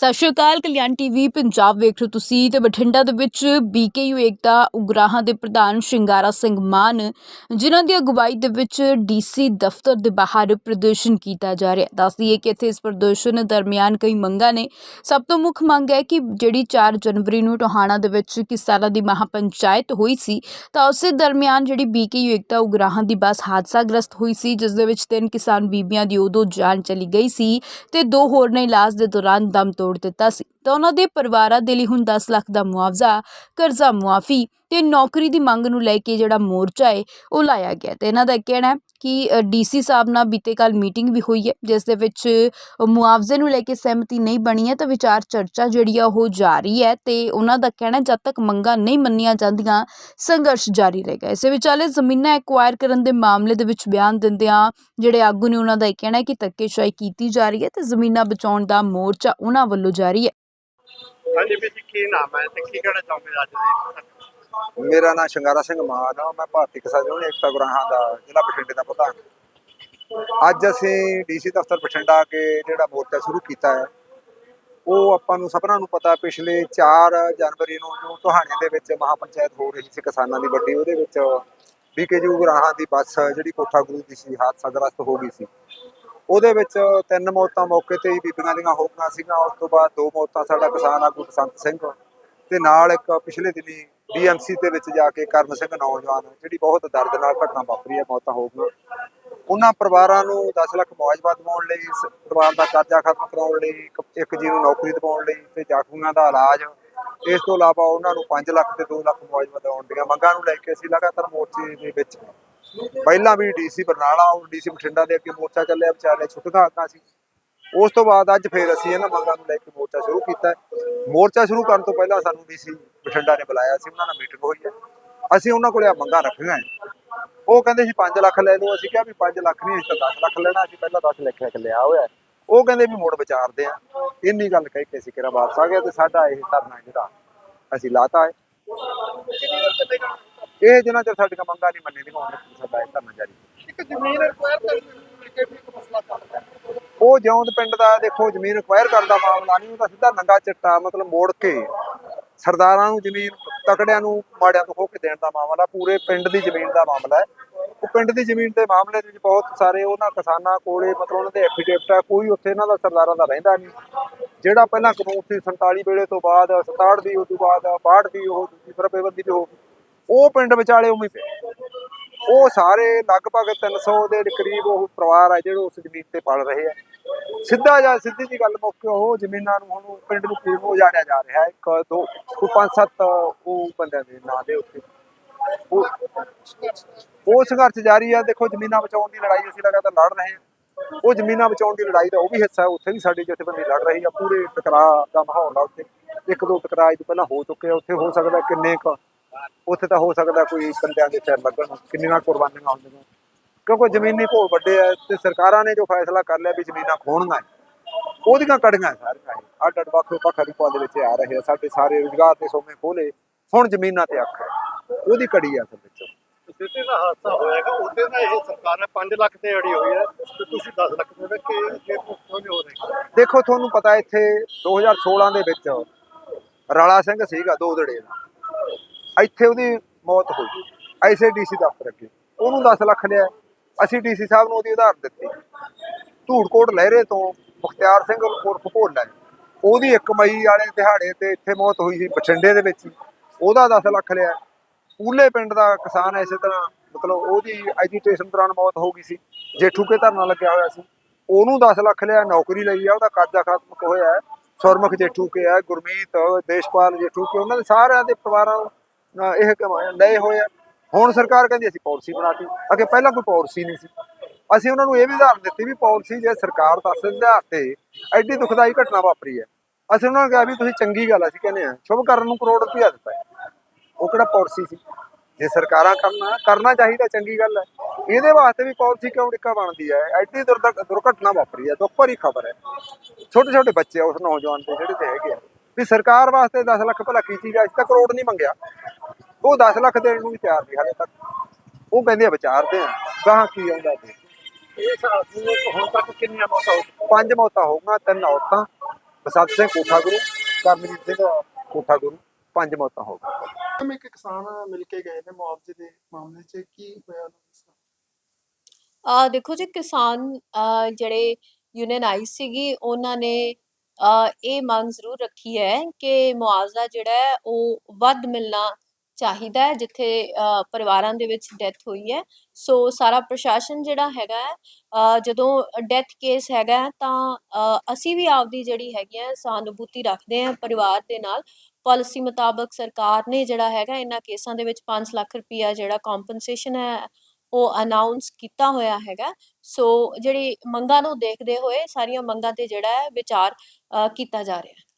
ਸਤਿ ਸ਼੍ਰੀ ਅਕਾਲ, ਕਲਿਆਣ ਟੀਵੀ, ਪੰਜਾਬ ਵੇਖ ਰਹੇ ਤੁਸੀਂ ਤੇ ਬਠਿੰਡਾ ਦੇ ਵਿੱਚ ਬੀਕੇਯੂ ਏਕਤਾ ਉਗਰਾਹਾਂ ਦੇ ਪ੍ਰਧਾਨ ਸ਼ਿੰਗਾਰਾ ਸਿੰਘ ਮਾਨ, ਜਿਨ੍ਹਾਂ ਦੀ ਅਗਵਾਈ ਦੇ ਵਿੱਚ ਡੀਸੀ ਦਫ਼ਤਰ ਦੇ ਬਾਹਰ ਪ੍ਰਦਰਸ਼ਨ ਕੀਤਾ ਜਾ ਰਿਹਾ। ਦੱਸ ਦਈਏ ਕਿ ਇੱਥੇ ਇਸ ਪ੍ਰਦਰਸ਼ਨ ਦਰਮਿਆਨ ਕਈ ਮੰਗਾਂ ਨੇ। ਸਭ ਤੋਂ ਮੁੱਖ ਮੰਗ ਹੈ ਕਿ ਜਿਹੜੀ 4 ਜਨਵਰੀ ਨੂੰ ਟੋਹਾਣਾ ਦੇ ਵਿੱਚ ਕਿਸਾਨਾਂ ਦੀ ਮਹਾਪੰਚਾਇਤ ਹੋਈ ਸੀ, ਤਾਂ ਉਸੇ ਦਰਮਿਆਨ ਜਿਹੜੀ ਬੀਕੇਯੂ ਏਕਤਾ ਉਗਰਾਹਾਂ ਦੀ ਬੱਸ ਹਾਦਸਾਗ੍ਰਸਤ ਹੋਈ ਸੀ, ਜਿਸ ਦੇ ਵਿੱਚ ਤਿੰਨ ਕਿਸਾਨ ਬੀਬੀਆਂ ਦੀ ਉਦੋਂ ਜਾਨ ਚਲੀ ਗਈ ਸੀ ਤੇ ਦੋ ਹੋਰ ਨੇ ਇਲਾਜ ਦੇ ਦੌਰਾਨ ਦਮ ਤੋੜ ਦਿੱਤਾ ਸੀ। ਤਾਂ ਉਹਨਾਂ ਦੇ ਪਰਿਵਾਰਾਂ ਦੇ ਲਈ ਹੁਣ 10 ਲੱਖ ਦਾ ਮੁਆਵਜ਼ਾ, ਕਰਜ਼ਾ ਮੁਆਫੀ ਤੇ ਨੌਕਰੀ ਦੀ ਮੰਗ ਨੂੰ ਲੈ ਕੇ ਜਿਹੜਾ ਮੋਰਚਾ ਹੈ ਉਹ ਲਾਇਆ ਗਿਆ ਤੇ ਇਹਨਾਂ ਦਾ ਕਹਿਣਾ ਕਿ ਡੀਸੀ ਸਾਹਿਬ ਨਾਲ ਬੀਤੇ ਕੱਲ ਮੀਟਿੰਗ ਵੀ ਹੋਈ ਹੈ, ਜਿਸ ਦੇ ਵਿੱਚ ਮੁਆਵਜ਼ੇ ਨੂੰ ਲੈ ਕੇ ਸਹਿਮਤੀ ਨਹੀਂ ਬਣੀ ਹੈ ਤਾਂ ਵਿਚਾਰ ਚਰਚਾ ਜਿਹੜੀ ਆ ਉਹ ਜਾਰੀ ਹੈ ਤੇ ਉਹਨਾਂ ਦਾ ਕਹਿਣਾ ਜਦ ਤੱਕ ਮੰਗਾਂ ਨਹੀਂ ਮੰਨੀਆਂ ਜਾਂਦੀਆਂ, ਸੰਘਰਸ਼ ਜਾਰੀ ਰਹੇਗਾ ਇਸੇ ਵਿਚਾਲੇ ਜ਼ਮੀਨਾਂ ਐਕਵਾਇਰ ਕਰਨ ਦੇ ਮਾਮਲੇ ਦੇ ਵਿੱਚ ਬਿਆਨ ਦਿੰਦਿਆਂ ਜਿਹੜੇ ਆਗੂ ਨੇ ਉਹਨਾਂ ਦਾ ਇਹ ਕਹਿਣਾ ਹੈ ਕਿ ਧੱਕੇਸ਼ਾਹੀ ਕੀਤੀ ਜਾ ਰਹੀ ਹੈ ਤੇ ਜ਼ਮੀਨਾਂ ਬਚਾਉਣ ਦਾ ਮੋਰਚਾ ਉਹਨਾਂ ਵੱਲੋਂ ਜਾਰੀ ਹੈ। ਹਾਂਜੀ ਵੀ ਕੀ ਨਾਮ ਹੈ ਤੇ ਕੀ ਕਹਿਣਾ ਚਾਹੁੰਦੇ ਅੱਜ ਦੇ ਮੇਰਾ ਨਾਮ ਸ਼ਿੰਗਾਰਾ ਸਿੰਘ ਮਾਨ ਆ, ਮੈਂ ਭਾਰਤੀ ਕਿਸਾਨ ਯੂਨੀਅਨ ਏਕਤਾ ਗੁਰਾਹਾਂ ਦਾ ਜ਼ਿਲ੍ਹਾ ਬਠਿੰਡੇ ਦਾ ਪ੍ਰਧਾਨ। ਅੱਜ ਅਸੀਂ ਡੀਸੀ ਦਫ਼ਤਰ ਬਠਿੰਡਾ ਕੇ ਜਿਹੜਾ ਮੋਰਚਾ ਸ਼ੁਰੂ ਕੀਤਾ ਹੈ, ਉਹ ਆਪਾਂ ਨੂੰ ਸਭਨਾਂ ਨੂੰ ਪਤਾ, ਪਿਛਲੇ 4 ਜਨਵਰੀ ਨੂੰ ਜੋ ਤੁਹਾਣੇ ਦੇ ਵਿੱਚ ਮਹਾਪੰਚਾਇਤ ਹੋ ਰਹੀ ਸੀ ਕਿਸਾਨਾਂ ਦੀ ਵੱਡੀ, ਉਹਦੇ ਵਿੱਚ ਬੀਕੇਯੂ ਗੁਰਾਹਾਂ ਦੀ ਬੱਸ ਜਿਹੜੀ ਕੋਠਾ ਗੁਰੂ ਦੀ ਸੀ, ਹਾਦਸਾ ਗ੍ਰਸਤ ਹੋ ਗਈ ਸੀ। ਉਹਦੇ ਵਿੱਚ ਤਿੰਨ ਮੌਤਾਂ ਮੌਕੇ ਤੇ ਹੀ ਬੀਬੀਆਂ ਦੀਆਂ ਹੋ ਗਈਆਂ ਸੀਗੀਆਂ, ਉਸ ਤੋਂ ਬਾਅਦ ਦੋ ਮੌਤਾਂ ਸਾਡਾ ਕਿਸਾਨ ਆਗੂ ਬਸੰਤ ਸਿੰਘ ਤੇ ਨਾਲ ਇੱਕ ਪਿਛਲੇ ਦਿਨੀ ਡੀਐਮਸੀ ਦੇ ਵਿੱਚ ਜਾ ਕੇ ਕਰਨ ਸਿੰਘ ਨੌਜਵਾਨ, ਜਿਹੜੀ ਬਹੁਤ ਦਰਦ ਨਾਲ ਘਟਨਾ ਵਾਪਰੀ ਹੈ, ਮੌਤਾਂ ਹੋ ਗਈਆਂ। ਉਹਨਾਂ ਪਰਿਵਾਰਾਂ ਨੂੰ 10 ਲੱਖ ਮੁਆਵਜ਼ਾ ਦਿਵਾਉਣ ਲਈ ਪਰਿਵਾਰ ਦਾ ਕਰਜ਼ਾ ਖਤਮ ਕਰਾਉਣ ਲਈ, ਇੱਕ- ਇੱਕ ਜੀ ਨੂੰ ਨੌਕਰੀ ਦਿਵਾਉਣ ਲਈ ਤੇ ਜ਼ਖਮੀਆਂ ਦਾ ਇਲਾਜ। ਇਸ ਤੋਂ ਇਲਾਵਾ ਉਹਨਾਂ ਨੂੰ 5 ਲੱਖ ਤੇ 2 ਲੱਖ ਮੁਆਵਜ਼ਾ ਦਿਵਾਉਣ ਦੀਆਂ ਮੰਗਾਂ ਨੂੰ ਲੈ ਕੇ ਅਸੀਂ ਲਗਾਤਾਰ ਮੋਰਚੇ ਦੇ ਵਿੱਚ। ਪਹਿਲਾਂ ਵੀ ਡੀਸੀ ਬਰਨਾਲਾ ਔਰ ਡੀਸੀ ਬਠਿੰਡਾ ਦੇ ਅੱਗੇ ਮੋਰਚਾ ਚੱਲਿਆ ਵਿਚਾਲੇ ਛੁੱਟੀਆਂ ਆਕਾਂ ਸੀ। ਉਸ ਤੋਂ ਬਾਅਦ ਅੱਜ ਫੇਰ ਅਸੀਂ ਇਹਨਾਂ ਮੰਗਾਂ ਨੂੰ ਲੈ ਕੇ ਮੋਰਚਾ ਸ਼ੁਰੂ ਕੀਤਾ ਮੋਰਚਾ ਸ਼ੁਰੂ ਕਰਨ ਤੋਂ ਪਹਿਲਾਂ ਸਾਨੂੰ ਡੀਸੀ ਬਠਿੰਡਾ ਨੇ ਬੁਲਾਇਆ ਸੀ ਉਹਨਾਂ ਨਾਲ ਮੀਟਿੰਗ ਹੋਈ ਹੈ। ਅਸੀਂ ਉਹਨਾਂ ਕੋਲੇ ਆ ਮੰਗਾਂ ਰੱਖੀਆਂ ਉਹ ਕਹਿੰਦੇ ਸੀ 5 ਲੱਖ ਲੈ ਲਓ, ਅਸੀਂ ਕਿਹਾ ਵੀ 5 ਲੱਖ ਨਹੀਂ, ਅਸੀਂ 10 ਲੱਖ ਲੈਣਾ, ਅਸੀਂ ਪਹਿਲਾਂ 10 ਲੱਖ ਲੱਖ ਲਿਆ ਹੋਇਆ ਉਹ ਕਹਿੰਦੇ ਵੀ ਮੋੜ ਵਿਚਾਰਦੇ ਆ ਇੰਨੀ ਗੱਲ ਕਹਿ ਕੇ ਅਸੀਂ ਕਿਹੜਾ ਵਾਪਸ ਆ ਗਏ ਤੇ ਸਾਡਾ ਇਹ ਧਰਨਾ ਜਿਹੜਾ ਅਸੀਂ ਲਾਤਾ ਹੈ। ਇਹ ਜਿੰਨਾ ਚਿਰ ਸਾਡੀਆਂ ਮੰਗਾਂ ਨਹੀਂ ਮੰਨੀ ਦੀਆਂ ਉਹਨਾਂ ਸਾਡਾ ਇਹ ਧਰਨਾ ਜਾਰੀ ਇੱਕ ਜ਼ਮੀਨ ਰਿਕੁਆਇਰ ਕਰਨ ਨੂੰ ਲੈ ਕੇ ਵੀ ਇੱਕ ਮਸਲਾ ਚੱਲ ਰਿਹਾ ਹੈ ਉਹ ਜਿਉਂਦ ਪਿੰਡ ਦਾ ਦੇਖੋ ਜ਼ਮੀਨ ਅਕਵਾਇਰ ਕਰਨ ਮਾਮਲਾ ਨਹੀਂ, ਉਹ ਤਾਂ ਸਿੱਧਾ ਨੰਗਾ ਚਿੱਟਾ ਮਤਲਬ ਮੋੜ ਕੇ ਸਰਦਾਰਾਂ ਨੂੰ ਜ਼ਮੀਨ ਤਕੜਿਆਂ ਨੂੰ ਮਾੜਿਆਂ ਤੋਂ ਖੋ ਕੇ ਦੇਣ ਦਾ ਮਾਮਲਾ, ਪੂਰੇ ਪਿੰਡ ਦੀ ਜ਼ਮੀਨ ਦਾ ਮਾਮਲਾ ਹੈ। ਉਹ ਪਿੰਡ ਦੀ ਜ਼ਮੀਨ ਦੇ ਮਾਮਲੇ ਦੇ ਵਿੱਚ ਬਹੁਤ ਸਾਰੇ ਉਹਨਾਂ ਕਿਸਾਨਾਂ ਕੋਲੇ ਮਤਲਬ ਉਹਨਾਂ ਦੇ ਐਫੀਡੇਵਿਟ ਆ, ਕੋਈ ਉੱਥੇ ਇਹਨਾਂ ਦਾ ਸਰਦਾਰਾਂ ਦਾ ਰਹਿੰਦਾ ਨਹੀਂ। ਜਿਹੜਾ ਪਹਿਲਾਂ ਕਾਨੂੰਨ ਸੀ 47 ਵੇਲੇ ਤੋਂ ਬਾਅਦ 67 ਦੀ ਉਸ ਤੋਂ ਬਾਅਦ 62 ਦੀ, ਉਹ ਦੂਜੀ ਫਰਬੇਬੰਦੀ ਦੀ ਉਹ ਉਹ ਪਿੰਡ ਵਿਚਾਲੇ ਉਵੇਂ ਹੀ ਉਹ ਸਾਰੇ ਲਗਭਗ 300 ਦੇ ਕਰੀਬ ਉਹ ਪਰਿਵਾਰ ਆ ਜਿਹੜੇ ਉਸ ਜ਼ਮੀਨ ਤੇ ਪਲ ਰਹੇ ਆ। ਸਿੱਧਾ ਜਾਂ ਸਿੱਧੀ ਜੀ ਗੱਲ ਮੁੱਕ ਉਹ ਜ਼ਮੀਨਾਂ ਨੂੰ ਹੁਣ ਪਿੰਡ ਨੂੰ ਕਿਵੇਂ ਉਜਾੜਿਆ ਜਾ ਰਿਹਾ ਇੱਕ, ਦੋ, ਕੋਈ ਪੰਜ, ਸੱਤ ਉਹ ਬੰਦਿਆਂ ਦੇ ਨਾਂ ਦੇ ਉੱਤੇ। ਉਹ ਉਹ ਸੰਘਰਸ਼ ਜਾਰੀ ਆ, ਦੇਖੋ ਜ਼ਮੀਨਾਂ ਬਚਾਉਣ ਦੀ ਲੜਾਈ ਅਸੀਂ ਲਗਾਤਾਰ ਲੜ ਰਹੇ ਹਾਂ। ਉਹ ਜ਼ਮੀਨਾਂ ਬਚਾਉਣ ਦੀ ਲੜਾਈ ਦਾ ਉਹ ਵੀ ਹਿੱਸਾ ਹੈ, ਉੱਥੇ ਵੀ ਸਾਡੀ ਜਥੇਬੰਦੀ ਲੜ ਰਹੀ ਆ। ਪੂਰੇ ਟਕਰਾਅ ਦਾ ਮਾਹੌਲ ਆ ਉੱਥੇ। ਇੱਕ, ਦੋ ਟਕਰਾਅ ਤੋਂ ਪਹਿਲਾਂ ਹੋ ਚੁੱਕੇ ਆ, ਉੱਥੇ ਹੋ ਸਕਦਾ ਕਿੰਨੇ ਕੁ ਉੱਥੇ ਤਾਂ ਹੋ ਸਕਦਾ ਕੋਈ ਬੰਦਿਆਂ ਦੇ ਸਿਰ ਲੱਗਣ ਕਿੰਨੀਆਂ ਕੁਰਬਾਨੀਆਂ ਹੁੰਦੀਆਂ। ਕਿਉਂਕਿ ਜ਼ਮੀਨੀ ਭੋਲ ਵੱਡੇ ਆ ਤੇ ਸਰਕਾਰਾਂ ਨੇ ਜੋ ਫੈਸਲਾ ਕਰ ਲਿਆ ਵੀ ਜ਼ਮੀਨਾਂ ਖੋਣੀਆਂ ਹੈ, ਉਹਦੀਆਂ ਕੜੀਆਂ ਸਾਰੀਆਂ ਅੱਡ ਅੱਡ ਵੱਖ ਵੱਖ ਹਰੀਪਾਂ ਦੇ ਵਿੱਚ ਆ ਰਹੇ ਆ ਸਾਡੇ ਸਾਰੇ ਰੁਜ਼ਗਾਰ ਦੇ ਸੋਮੇ ਖੋਲੇ ਹੁਣ ਜ਼ਮੀਨਾਂ ਤੇ ਅੱਖ ਹੈ। ਉਹਦੀ ਕੜੀ ਆ ਅਸਲ ਵਿੱਚ। ਜਿੱਤੇ ਦਾ ਹਾਦਸਾ ਹੋਇਆਗਾ ਉਹਦੇ ਨਾਲ ਇਹ ਸਰਕਾਰ ਨੇ 5 ਲੱਖ ਤੇ ਅੜੀ ਹੋਈ ਹੈ ਤੇ ਤੁਸੀਂ 10 ਲੱਖ ਦੇ ਵਿੱਚ ਕਿ ਕਿ ਕਿਉਂ ਨਹੀਂ ਹੋ ਰਹੀ ਦੇਖੋ ਤੁਹਾਨੂੰ ਪਤਾ ਇੱਥੇ 2016 ਦੇ ਵਿੱਚ ਰਾਲਾ ਸਿੰਘ ਸੀਗਾ ਦੋ ਦੜੇ ਦਾ। ਇੱਥੇ ਉਹਦੀ ਮੌਤ ਹੋਈ। ਐਸੇ ਡੀਸੀ ਦਫ਼ਤਰ ਅੱਗੇ। ਉਹਨੂੰ 10 ਲੱਖ ਲਿਆ। ਅਸੀਂ ਡੀਸੀ ਸਾਹਿਬ ਨੂੰ ਉਹਦੀ ਉਧਾਰ ਦਿੱਤੀ। ਧੂੜਕੋਟ ਲਹਿਰੇ ਤੋਂ ਮੁਖਤਿਆਰ ਸਿੰਘ ਉਰਫ ਭੋਲਾ ਉਹਦੀ 1 ਮਈ ਵਾਲੇ ਦਿਹਾੜੇ ਤੇ ਇੱਥੇ ਮੌਤ ਹੋਈ ਸੀ ਬਠਿੰਡੇ ਦੇ ਵਿੱਚ। ਉਹਦਾ 10 ਲੱਖ ਲਿਆ। ਪੂਲੇ ਪਿੰਡ ਦਾ ਕਿਸਾਨ ਇਸੇ ਤਰ੍ਹਾਂ ਮਤਲਬ ਉਹਦੀ ਐਜੀਟੇਸ਼ਨ ਦੌਰਾਨ ਮੌਤ ਹੋ ਗਈ ਸੀ। ਜੇਠੂ ਕੇ ਧਰਨਾ ਲੱਗਿਆ ਹੋਇਆ ਸੀ। ਉਹਨੂੰ 10 ਲੱਖ ਲਿਆ ਨੌਕਰੀ ਲਈ ਆ ਉਹਦਾ ਕਰਜ਼ਾ ਖਤਮ ਹੋਇਆ। ਹੈ ਸੁਰਮੁਖ ਜੇਠੂ ਕੇ ਹੈ ਗੁਰਮੀਤ ਦੇਸ਼ਪਾਲ ਜੇਠੂ ਕੇ ਉਹਨਾਂ ਦੇ ਸਾਰਿਆਂ ਦੇ ਪਰਿਵਾਰਾਂ ਨੂੰ, ਇਹ ਲਏ ਹੋਏ ਆ। ਹੁਣ ਸਰਕਾਰ ਕਹਿੰਦੀ ਅਸੀਂ ਪਾਲਿਸੀ ਬਣਾਤੀ ਅੱਗੇ ਪਹਿਲਾਂ ਕੋਈ ਪਾਲਿਸੀ ਨਹੀਂ ਸੀ। ਅਸੀਂ ਉਹਨਾਂ ਨੂੰ ਇਹ ਵੀ ਉਦਾਹਰਨ ਦਿੱਤੀ ਵੀ ਪਾਲਿਸੀ ਜੇ ਸਰਕਾਰ ਦੱਸ ਆਧਾਰ ਤੇ ਐਡੀ ਦੁਖਦਾਈ ਘਟਨਾ ਵਾਪਰੀ ਹੈ। ਅਸੀਂ ਉਹਨਾਂ ਨੂੰ ਕਿਹਾ ਵੀ ਤੁਸੀਂ ਚੰਗੀ ਗੱਲ ਅਸੀਂ ਕਹਿੰਦੇ ਆ ਸ਼ੁਭ ਕਰਨ ਨੂੰ ਕਰੋੜ ਰੁਪਇਆ ਦਿੱਤਾ ਉਹ ਕਿਹੜਾ ਪਾਲਿਸੀ ਸੀ? ਜੇ ਸਰਕਾਰਾਂ ਕਰਨਾ ਕਰਨਾ ਚਾਹੀਦਾ, ਚੰਗੀ ਗੱਲ ਹੈ। ਇਹਦੇ ਵਾਸਤੇ ਵੀ ਪਾਲਿਸੀ ਕਿਉਂ ਡਿੱਕਾ ਬਣਦੀ ਹੈ? ਐਡੀ ਦੁਰਦ- ਦੁਰਘਟਨਾ ਵਾਪਰੀ ਹੈ, ਦੁੱਖ ਭਰੀ ਖਬਰ ਹੈ। ਛੋਟੇ ਛੋਟੇ ਬੱਚੇ ਉਸ ਨੌਜਵਾਨ ਦੇ ਜਿਹੜੇ ਤੇ ਹੈਗੇ ਆ। ਵੀ ਸਰਕਾਰ ਵਾਸਤੇ 10 ਲੱਖ ਭਲਾ ਕੀ ਚੀਜ਼ ਆ ਅਸੀਂ ਤਾਂ ਕਰੋੜ ਨਹੀਂ ਮੰਗਿਆ। ਉਹ 10 ਲੱਖ ਦੇਣ ਨੂੰ ਵੀ ਤਿਆਰ ਨਹੀਂ ਹਾਲੇ ਤੱਕ। ਉਹ ਕਹਿੰਦੇ ਆ ਵਿਚਾਰਦੇ ਆ ਗਾਹਾਂ ਕੀ ਆਉਂਦਾ ਤੇ ਇਸ ਹਾਦਸੇ ਵਿੱਚ ਹੁਣ ਤੱਕ ਕਿੰਨੀਆਂ ਮੌਤਾਂ ਹੋ ਚੁੱਕੀਆਂ? ਪੰਜ ਮੌਤਾਂ ਹੋਊਗੀਆਂ ਤਿੰਨ ਔਰਤਾਂ ਬਸੰਤ ਸਿੰਘ ਕੋਠਾ ਗੁਰੂ ਕਰਮਜੀਤ ਸਿੰਘ ਕੋਠਾ ਗੁਰੂ ਪੰਜ ਮੌਤਾਂ ਹੋ ਗਈਆਂ। ਮੈਮ ਇੱਕ ਕਿਸਾਨ ਮਿਲ ਕੇ ਗਏ ਨੇ ਮੁਆਵਜ਼ੇ ਦੇ ਮਾਮਲੇ 'ਚ ਕੀ ਹੋਇਆ ਆ ਦੇਖੋ ਜੀ ਕਿਸਾਨ ਜਿਹੜੇ ਯੂਨੀਅਨਾਈਜ਼ ਸੀਗੀ ਉਹਨਾਂ ਨੇ ਇਹ ਮੰਗ ਜ਼ਰੂਰ ਰੱਖੀ ਹੈ ਕਿ ਮੁਆਵਜ਼ਾ ਜਿਹੜਾ ਹੈ, ਉਹ ਵੱਧ ਮਿਲਣਾ ਚਾਹੀਦਾ ਹੈ, ਜਿੱਥੇ ਪਰਿਵਾਰਾਂ ਦੇ ਵਿੱਚ ਡੈਥ ਹੋਈ ਹੈ। ਸੋ ਸਾਰਾ ਪ੍ਰਸ਼ਾਸਨ ਜਿਹੜਾ ਹੈਗਾ ਜਦੋਂ ਡੈਥ ਕੇਸ ਹੈਗਾ ਤਾਂ ਅਸੀਂ ਵੀ ਆਪਦੀ ਜਿਹੜੀ ਹੈਗੀ ਹੈ, ਸਹਾਨੁਭੂਤੀ ਰੱਖਦੇ ਹਾਂ ਪਰਿਵਾਰ ਦੇ ਨਾਲ। ਪਾਲਿਸੀ ਮੁਤਾਬਕ ਸਰਕਾਰ ਨੇ ਜਿਹੜਾ ਹੈਗਾ, ਇਹਨਾਂ ਕੇਸਾਂ ਦੇ ਵਿੱਚ 5 ਲੱਖ ਰੁਪਇਆ ਜਿਹੜਾ ਕੰਪਨਸੇਸ਼ਨ ਹੈ ਉਹ ਅਨਾਉਂਸ ਕੀਤਾ ਹੋਇਆ ਹੈਗਾ। ਸੋ ਜਿਹੜੀ ਮੰਗਾਂ ਨੂੰ ਦੇਖਦੇ ਹੋਏ ਸਾਰੀਆਂ ਮੰਗਾਂ ਤੇ ਜਿਹੜਾ ਹੈ ਵਿਚਾਰ ਕੀਤਾ ਜਾ ਰਿਹਾ। ਹੈ